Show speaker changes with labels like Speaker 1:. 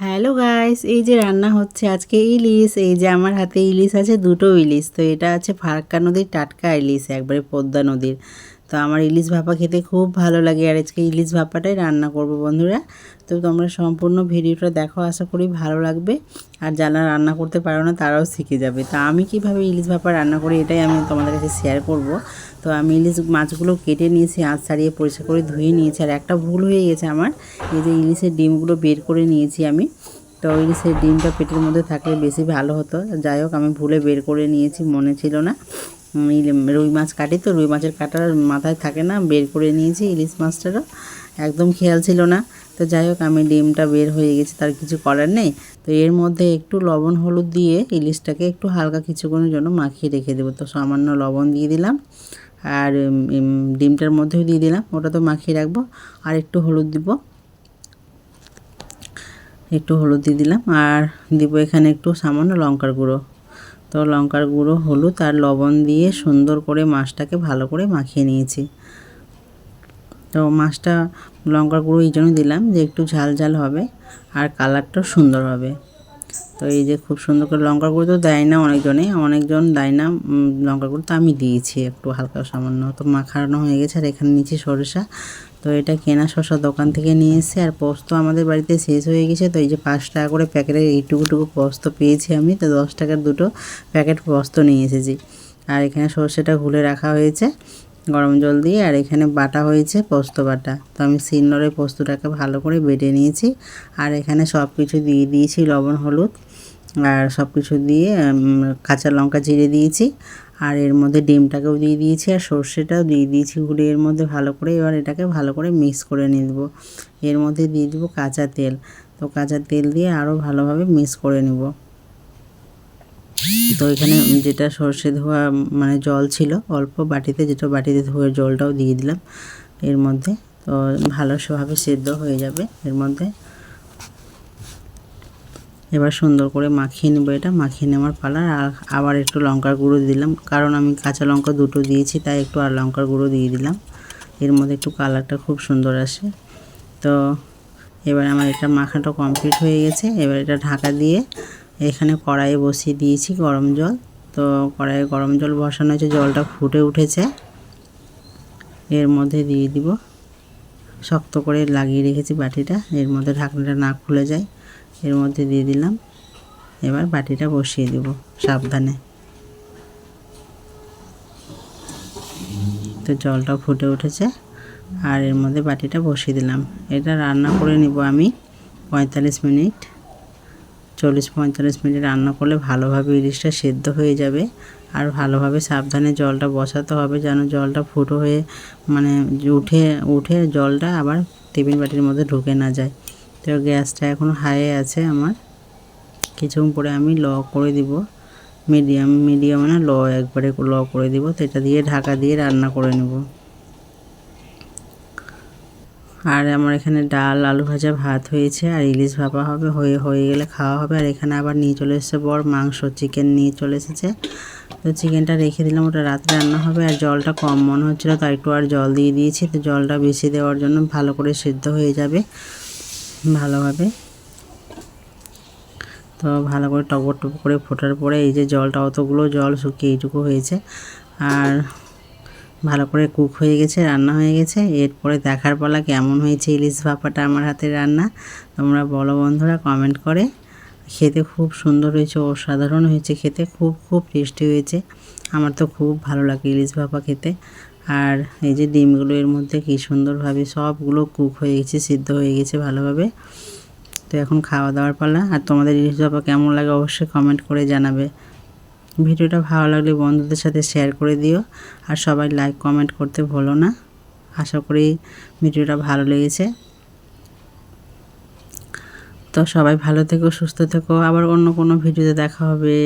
Speaker 1: Hello guys, এই যে রান্না হচ্ছে আজকে ইলিশ, এই যে আমার হাতে ইলিশ আছে দুটো ইলিশ, তো এটা আছে ফারাক্কা নদীর টাটকা ইলিশ, একবারে পদ্মা নদীর। তো আমার ইলিশ ভাপা খেতে খুব ভালো লাগে আর আজকে ইলিশ ভাপাটাই রান্না করব বন্ধুরা। তো তোমরা সম্পূর্ণ ভিডিওটা দেখো, আশা করি ভালো লাগবে। আর যারা রান্না করতে পারো না, তারাও শিখে যাবে। তা আমি কীভাবে ইলিশ ভাপা রান্না করি, এটাই আমি তোমাদের কাছে শেয়ার করব। তো আমি ইলিশ মাছগুলো কেটে নিয়েছি আঁচ ছাড়িয়ে পরিষ্কার করে ধুয়ে নিয়েছি। আর একটা ভুল হয়ে গেছে আমার, এই যে ইলিশের ডিমগুলো বের করে নিয়েছি আমি। তো ইলিশের ডিমটা পেটের মধ্যে থাকলে বেশি ভালো হতো। যাই হোক, আমি ভুলে বের করে নিয়েছি, মনে ছিল না। রুই মাছ কাটি তো, রুই মাছের কাটার মাথায় থাকে না, বের করে নিয়েছি ইলিশ মাছটারও। একদম খেয়াল ছিল না। তো যাই হোক, আমি ডিমটা বের হয়ে গেছে, তার কিছু করার নেই। তো এর মধ্যে একটু লবণ হলুদ দিয়ে ইলিশটাকে একটু হালকা কিছুক্ষণের জন্য মাখিয়ে রেখে দেবো। তো সামান্য লবণ দিয়ে দিলাম। আর ডিমটার মধ্যেও দিয়ে দিলাম। ওটা তো মাখিয়ে রাখব। আর একটু হলুদ দিব। একটু হলুদ দিয়ে দিলাম। আর দিব এখানে একটু সামান্য লঙ্কার গুঁড়ো। লঙ্কার গুঁড়ো, হলুদ আর লবণ দিয়ে সুন্দর করে মাছটাকে ভালো করে মাখিয়ে নিয়েছি। তো মাছটা লঙ্কার গুঁড়ো এই জন্য দিলাম যে একটু ঝাল ঝাল হবে আর কালারটাও সুন্দর হবে। তো এই যে খুব সুন্দর করে লঙ্কার গুঁড়ো তো দেয় না অনেকজনে, অনেকজন দেয় না লঙ্কার গুঁড়ো তো আমি দিয়েছি একটু হালকা সামান্য, তো মাখানো হয়ে গেছে আর এখানে নিচে সরিষা। তো এটা কেনা শশা দোকান থেকে নিয়ে এসে আর পোস্ত আমাদের বাড়িতে শেষ হয়ে গেছে, তো এই যে পাঁচ টাকা করে প্যাকেটের এইটুকুটুকু পোস্ত পেয়েছি আমি, তো দশ টাকার দুটো প্যাকেট পোস্ত নিয়ে এসেছি। আর এখানে সর্ষেটা ঘুলে রাখা হয়েছে গরম জল দিয়ে, আর এখানে বাটা হয়েছে পোস্ত বাটা। তো আমি সিন্নরে পোস্তটাকে ভালো করে বেটে নিয়েছি, আর এখানে সব কিছু দিয়ে দিয়েছি লবণ, হলুদ। আর সব কিছু দিয়ে কাঁচা লঙ্কা জিরে দিয়েছি। আর এর মধ্যে ডিমটাকেও দিয়ে দিয়েছি, আর সর্ষেটাও দিয়ে দিয়েছি ঘুরে এর মধ্যে ভালো করে এবার এটাকে ভালো করে মিক্স করে নিয়ে দেবো এর মধ্যে দিয়ে দেবো কাঁচা তেল। তো কাঁচা তেল দিয়ে আরও ভালোভাবে মিক্স করে নেব। তো এখানে যেটা সর্ষে ধোয়া মানে জল ছিল, অল্প বাটিতে, যেটা বাটিতে ধোয়া জলটাও দিয়ে দিলাম এর মধ্যে। তো ভালো সেভাবে সেদ্ধ হয়ে যাবে এর মধ্যে। এবার সুন্দর করে মাখিয়ে নেব এটা, মাখিয়ে নেওয়ার পালার আর আবার একটু লঙ্কার গুঁড়ো দিলাম, কারণ আমি কাঁচা লঙ্কা দুটো দিয়েছি, তাই একটু আর লঙ্কার গুঁড়ো দিয়ে দিলাম। এর মধ্যে একটু কালারটা খুব সুন্দর আসে। তো এবার আমার এটা মাখাটা কমপ্লিট হয়ে গেছে। এবার এটা ঢাকা দিয়ে এখানে কড়াইয়ে বসিয়ে দিয়েছি গরম জল। তো কড়াইয়ে গরম জল বসানো হয়েছে, জলটা ফুটে উঠেছে। এর মধ্যে দিয়ে দিব। শক্ত করে লাগিয়ে রেখেছি বাটিটা, এর মধ্যে ঢাকনাটা না খুলে যায়। এর মধ্যে দিয়ে দিলাম। এবার বাটিটা বসিয়ে দেব সাবধানে। তো জলটা ফুটে উঠেছে আর এর মধ্যে বাটিটা বসিয়ে দিলাম। এটা রান্না করে নিব আমি পঁয়তাল্লিশ মিনিট। চল্লিশ পঁয়তাল্লিশ মিনিট রান্না করলে ভালোভাবে ইলিশটা সেদ্ধ হয়ে যাবে আর ভালোভাবে সাবধানে জলটা বসাতে হবে যেন জলটা ফুটো হয়ে মানে উঠে উঠে জলটা আবার টিফিন বাটির মধ্যে ঢুকে না যায়। তো গ্যাসটা এখন হাইয়ে আছে আমার। কিছুক্ষণ পরে আমি ল করে দিব। মিডিয়াম মিডিয়াম না ল একবারে ল করে দিব। তো এটা দিয়ে ঢাকা দিয়ে রান্না করে নেব। আর আমার এখানে ডাল, আলু ভাজা, ভাত হয়েছে। আর ইলিশ ভাপা হবে, হয়ে হয়ে গেলে খাওয়া হবে। আর এখানে আবার নিয়ে চলে এসেছে বর, মাংস চিকেন নিয়ে চলে এসেছে। তো চিকেনটা রেখে দিলাম, ওটা রাত্রে রান্না হবে। আর জলটা কম মনে হচ্ছিল, তাই একটু আর জল দিয়ে দিয়েছি। তো জলটা বেশি দেওয়ার জন্য ভালো করে সেদ্ধ হয়ে যাবে। ভালোভাবে। তো ভালো করে টপর টপ করে ফোটার পরে এই যে জলটা অতগুলো জল শুকিয়ে এইটুকু হয়েছে। আর ভালো করে কুক হয়ে গেছে, রান্না হয়ে গেছে। এরপরে দেখার পালা কেমন হয়েছে ইলিশ ভাপাটা আমার হাতে রান্না, তোমরা বলো বন্ধুরা কমেন্ট করে। খেতে খুব সুন্দর হয়েছে, অসাধারণ হয়েছে খেতে, খুব খুব টেস্টি হয়েছে। আমার তো খুব ভালো লাগে ইলিশ ভাপা খেতে। আর এই যে ডিমগুলো এর মধ্যে কী সুন্দরভাবে সবগুলো কুক হয়ে গেছে, সিদ্ধ হয়ে গেছে ভালোভাবে। তো এখন খাওয়া দাওয়ার পালা। আর তোমাদের ইলিশ কেমন লাগে অবশ্যই কমেন্ট করে জানাবে। ভিডিওটা ভালো লাগলে বন্ধুদের সাথে শেয়ার করে দিও। আর সবাই লাইক কমেন্ট করতে ভুলো না। আশা করি ভিডিওটা ভালো লেগেছে। তো সবাই ভালো থেকো, সুস্থ থেকো। আবার অন্য কোনো ভিডিওতে দেখা হবে।